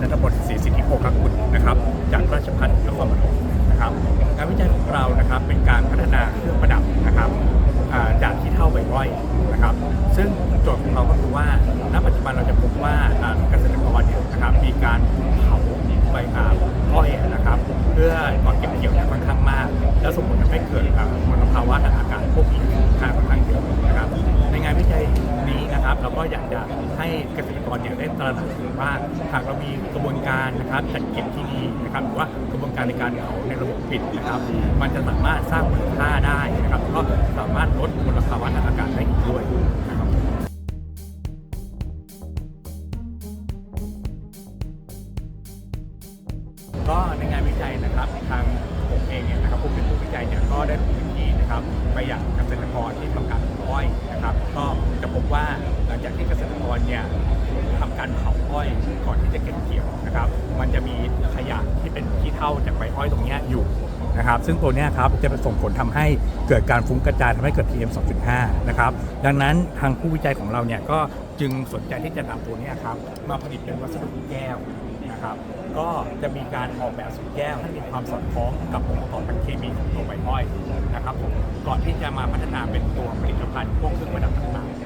นันทพลศรีสิทธิโภคกุลนะครับ จากราชภัฏนครปฐมนะครับงานวิจัยของเรานะครับเป็นการพัฒนาเครื่องประดับนะครับจากที่เท่าใบอ้อยนะครับ ซึ่งโจทย์ของเราก็คือว่าณปัจจุบันเราจะพบว่าเกษตรกรเนี่ยนะครับมีการเผาใบอ่าอ้อยนะครับ เพื่อก่อนเก็บเกี่ยวเนี่ยค่อนข้างมาก แล้วส่งผลทำให้เกิดมลภาวะทางอากาศพวกนี้ค่อนข้างเยอะนะครับานวิจัยนี้นะครับ เราก็อยากจะให้เกษตรกรเนี่ยได้ตระหนักถึงว่าหากเรามีกระบวนการนะครับจัดเก็บที่ดีนะครับหรือว่ากระบวนการในการเผาในระบบปิดนะครับ มันจะสามารถสร้างมูลค่าได้นะครับแล้วก็สามารถลดมลภาวะทางอากาศได้อีกด้วยนะครับก็ในงานวิจัยนะครับทางผมเองเนี่ยนะครับผู้เป็นผู้วิจัยเนี่ยก็ได้ลงพื้นที่นะครับไปอย่างเกษตรกรที่ทำการปลูกอ้อย บว่าหลังจากที่เกษตรกรเนี่ยทำการเผาอ้อยก่อนที่จะเก็บเกี่ยวนะครับ มันจะมีขยะที่เป็นขี้เถ้าจากใบอ้อยตรงนี้อยู่นะครับ ซึ่งตัวนี้ครับจะส่งผลทำให้เกิดการฟุ้งกระจายทำให้เกิด PM 2.5 นะครับ ดังนั้นทางผู้วิจัยของเราเนี่ยก็จึงสนใจที่จะนำตัวนี้ครับมาผลิตเป็นวัสดุแก้วนะครับ ก็จะมีการออกแบบสูตรแก้วให้มีความสอดคล้องกับองค์ประกอบทางเคมีของตัวใบอ้อยนะครับผมก่อนที่จะมาพัฒนาเป็นตัวผลิตภัณฑ์พวกเครื่องประดับต่างๆ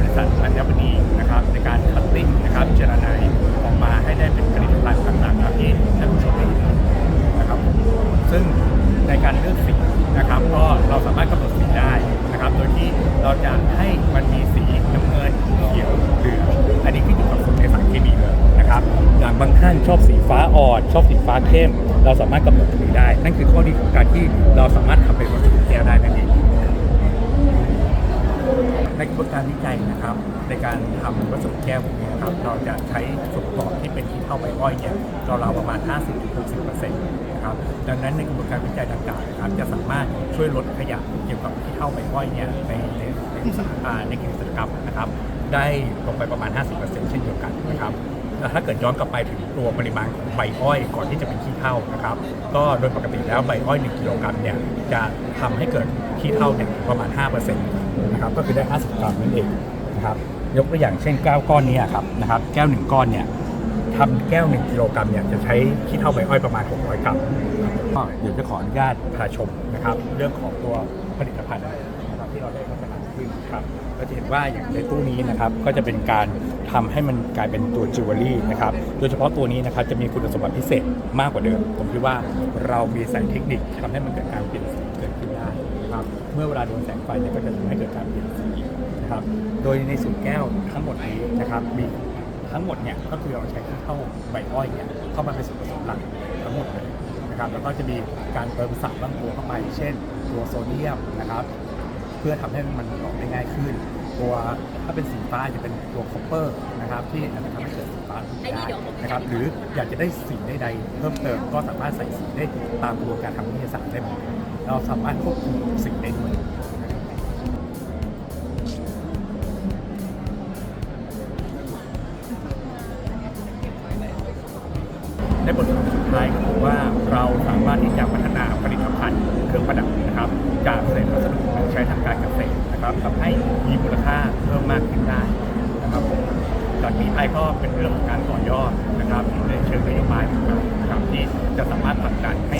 บริษัทอัญมณีนะครับในการคัตติ้งนะครับเจรนายออกมาให้ได้เป็นผลิตภัณฑ์ต่างๆตามที่ท่านผู้ชมได้เห็นนะครับซึ่งในการเลือกสีนะครับก็เราสามารถกำหนดสีได้นะครับโดยที่เราจะให้มันมีสีน้ำเงินเขียวเหลืองอันนี้ขึ้นอยู่กับสูตรในสารเคมีเลยนะครับอย่างบางท่านชอบสีฟ้าอ่อนชอบสีฟ้าเข้ม เราสามารถกำหนดสีได้ นั่นคือข้อดีของการที่เราสามารถทำเป็นวัสดุแก้วได้นั่นเอง ในกระบวนการวิจัยนะครับ ในการทำวัสดุแก้วพวกนี้นะครับเราจะใช้ส่วนประกอบที่เป็นที่เท่าใบอ้อยเนี่ยเราวๆประมาณ 50-60%นะครับดังนั้นในกระบวนการวิจัยดังกล่าวนะครับจะสามารถช่วยลดขยะเกี่ยวกับที่เท่าใบอ้อยเนี่ยในในในอุตสาหอ่าในกิจกรรมนะครับ ได้ลงไปประมาณ 50%เช่นเดียวกันนะครับ ถ้าเกิดย้อนกลับไปถึงตัวปริมาณของใบอ้อยก่อนที่จะเป็นขี้เถ้านะครับ ก็โดยปกติแล้วใบอ้อย 1 กิโลกรัมเนี่ยจะทำให้เกิดขี้เถ้าเนี่ยประมาณ5%นะครับก็คือได้ 50 กรัมนั่นเองนะครับยกตัวอย่างเช่นแก้วก้อนนี้ครับนะครับแก้ว1ก้อนเนี่ยทำแก้ว1กิโลกรัมเนี่ยจะใช้ขี้เถ้าใบอ้อยประมาณ 600 กรัมก็เดี๋ยวจะขออนุญาตพาชมนะครับ เรื่องของตัวผลิตภัณฑ์ที่เราได้พัฒนาขึ้นครับก็จะเห็นว่าอย่างในตู้นี้นะครับก็จะเป็นการ ทำให้มันกลายเป็นตัวจิวเวลรี่นะครับโดยเฉพาะตัวนี้นะครับจะมีคุณสมบัติพิเศษมากกว่าเดิม ผมคิดว่าเรามีแสงเทคนิคทำให้มันเกิดการเปลี่ยนสีเกิดขึ้นได้นะครับเมื่อเวลาโดนแสงไฟเนี่ยก็จะทำให้เกิดการเปลี่ยนสีนะครับโดยในสูตรแก้วทั้งหมดนี้นะครับมีทั้งหมดเนี่ยก็คือเราใช้ที่เข้าใบอ้อยเนี่ยเข้ามาเป็นส่วนผสมหลักทั้งหมดเลยนะครับแล้วก็จะมีการเติมสารบางตัวเข้าไป เช่นตัวโซเดียมนะครับเพื่อทำให้มันออกได้ง่ายขึ้น ตัวถ้าเป็นสีฟ้าจะเป็นตัวคอปเปอร์นะครับที่อาจจะทำให้เกิดสีฟ้าได้นะครับหรืออยากจะได้สีใดๆเพิ่มเติมก็สามารถใส่สีได้ตามกระบวนการทางวิทยาศาสตร์ได้หมดเราสามารถควบคุมสีได้ด้วยในบทสรุปสุดท้ายก็คือว่าเราสามารถที่จะพัฒนาผลิตภัณฑ์เครื่องประดับนะครับ จากเศษวัสดุที่ใช้ทางการเกษตรนะครับทำให้มีมูลค่าเพิ่มมากขึ้นได้นะครับผม จากนี้ไปก็เป็นเรื่องของการต่อยอดนะครับในเชิงนโยบายนะครับที่จะสามารถผลักดันให้